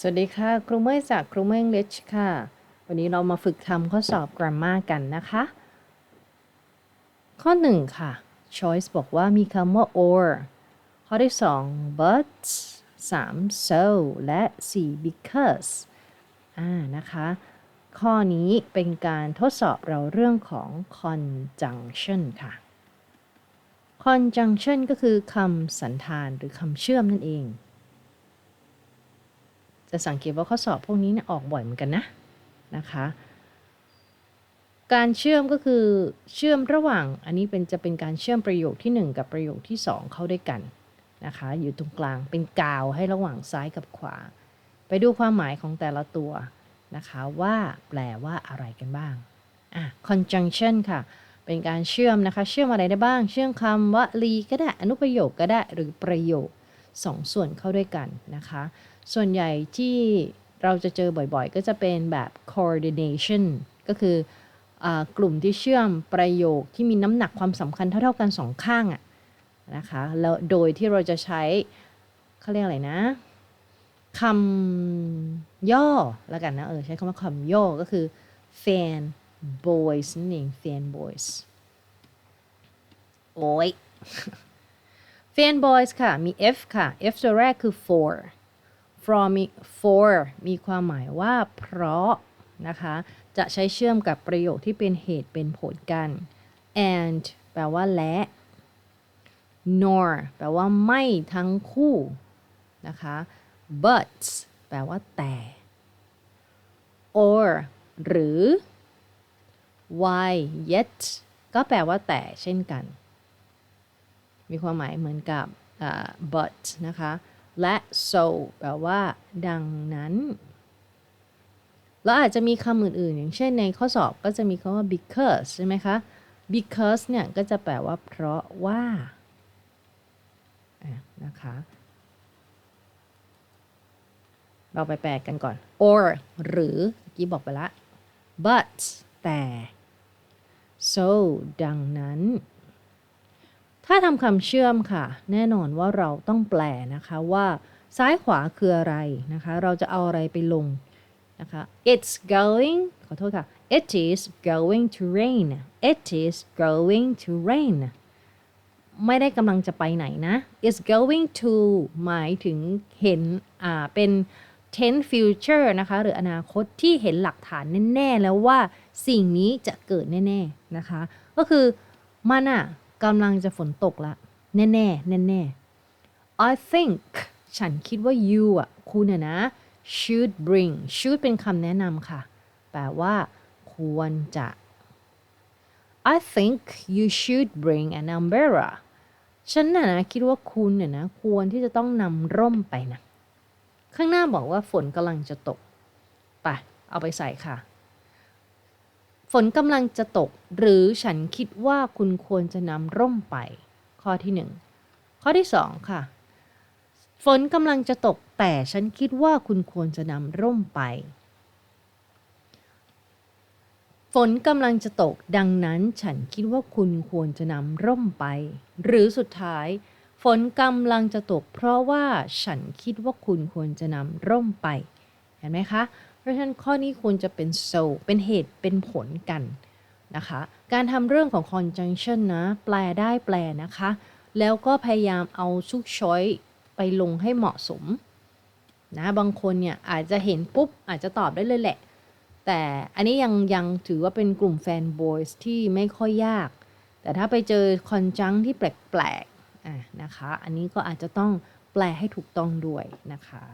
สวัสดีค่ะครูเมย์จากครูเมย์ English ค่ะ วันนี้เรามาฝึกทำข้อสอบ grammar กันนะคะ ข้อ 1 ค่ะ choice บอกว่ามีคำว่า or ข้อที่ 2 but 3 so และ 4 because อ่านะคะ ข้อนี้เป็นการทดสอบเราเรื่องของ conjunction ค่ะ conjunction ก็คือคำสันธานหรือคำเชื่อมนั่นเอง จะสังเกตว่าข้อสอบพวกนี้เนี่ยออกบ่อยเหมือนกันนะนะคะ การเชื่อมก็คือเชื่อมระหว่าง อันนี้เป็นจะเป็นการเชื่อมประโยคที่ 1 กับประโยคที่ 2 เข้าด้วยกันนะคะ อยู่ตรงกลางเป็นกาวให้ระหว่างซ้ายกับขวา ไปดูความหมายของแต่ละตัวนะคะว่าแปลว่าอะไรกันบ้างอะ conjunction ค่ะ เป็นการเชื่อมนะคะ เชื่อมอะไรได้บ้าง เชื่อมคำว่าลีก็ได้ อนุประโยคก็ได้ หรือประโยคสองส่วนเข้าด้วยกันนะคะ ส่วนใหญ่ที่เราจะเจอบ่อยๆ ก็จะเป็นแบบ coordination ก็คืออกลุ่มที่เชื่อมประโยคที่มีน้ำหนักความสำคัญเท่าๆกันสองข้างอะนะคะแล้วโดยที่เราจะใช้เขาเรียกอะไรนะคำย่อแล้วกันนะเออใช้คำว่าคำย่อก็คือ fan boys นั่นเอง fan boys โอ้ย fan boys ค่ะ มี f ค่ะ f ตัวแรกคือ for from มี for มีความหมายว่าเพราะนะคะ จะใช้เชื่อมกับประโยคที่เป็นเหตุเป็นผลกัน and แปลว่าและ nor แปลว่าไม่ทั้งคู่นะคะ but แปลว่าแต่ or หรือ why yet ก็แปลว่าแต่เช่นกัน มีความหมายเหมือนกับ uh, but นะคะ และ so แปลว่า ดังนั้น แล้วอาจจะมีคำอื่นๆ อย่างเช่นในข้อสอบก็จะมีคำว่า because ใช่ไหมคะ because เนี่ย ก็จะแปลว่า เพราะว่านะคะ เราไปแปลกันก่อน or หรือ เมื่อกี้บอกไปละ but แต่ so ดังนั้น ถ้าทำคำเชื่อมค่ะ แน่นอนว่าเราต้องแปลนะคะว่าซ้ายขวาคืออะไรนะคะ เราจะเอาอะไรไปลงนะคะ it's going ขอโทษค่ะ it is going to rain it is going to rain ไม่ได้กำลังจะไปไหนนะ is going to หมายถึงเห็นอ่าเป็น tense future นะคะ หรืออนาคตที่เห็นหลักฐานแน่ ๆ แล้วว่าสิ่งนี้จะเกิดแน่ ๆ นะคะ ก็คือมันอะ กำลังจะฝนตกละ แน่ๆแน่ๆ I think ฉันคิดว่า you อะ คุณอะนะ should bring should เป็นคำแนะนำค่ะ แปลว่า ควรจะ I think you should bring an umbrella ฉันน่ะนะคิดว่าคุณเนี่ยนะ ควรที่จะต้องนำร่มไปนะ ข้างหน้าบอกว่าฝนกำลังจะตก ไป เอาไปใส่ค่ะ ฝนกำลังจะตก หรือฉันคิดว่าคุณควรจะนำร่มไป ข้อที่หนึ่งข้อที่สองค่ะ ฝนกำลังจะตก แต่ฉันคิดว่าคุณควรจะนำร่มไป ฝนกำลังจะตก ดังนั้นฉันคิดว่าคุณควรจะนำร่มไป หรือสุดท้าย ฝนกำลังจะตก เพราะว่าฉันคิดว่าคุณควรจะนำร่มไป เห็นไหมคะ ราะฉะนั้นข้อนี้ควรจะเป็น so เป็นเหตุเป็นผลกันนะคะ การทำเรื่องของ conjunction นะ แปลได้แปลนะคะ แล้วก็พยายามเอาชุกช้อยไปลงให้เหมาะสมนะบางคนเนี่ยอาจจะเห็นปุ๊บ อาจจะตอบได้เลยแหละ แต่อันนี้ยังยังถือว่าเป็นกลุ่มแฟนบอยส์ที่ไม่ค่อยยาก แต่ถ้าไปเจอคอนจังที่แปลกๆอะนะคะ อันนี้ก็อาจจะต้องแปลให้ถูกต้องด้วยนะคะ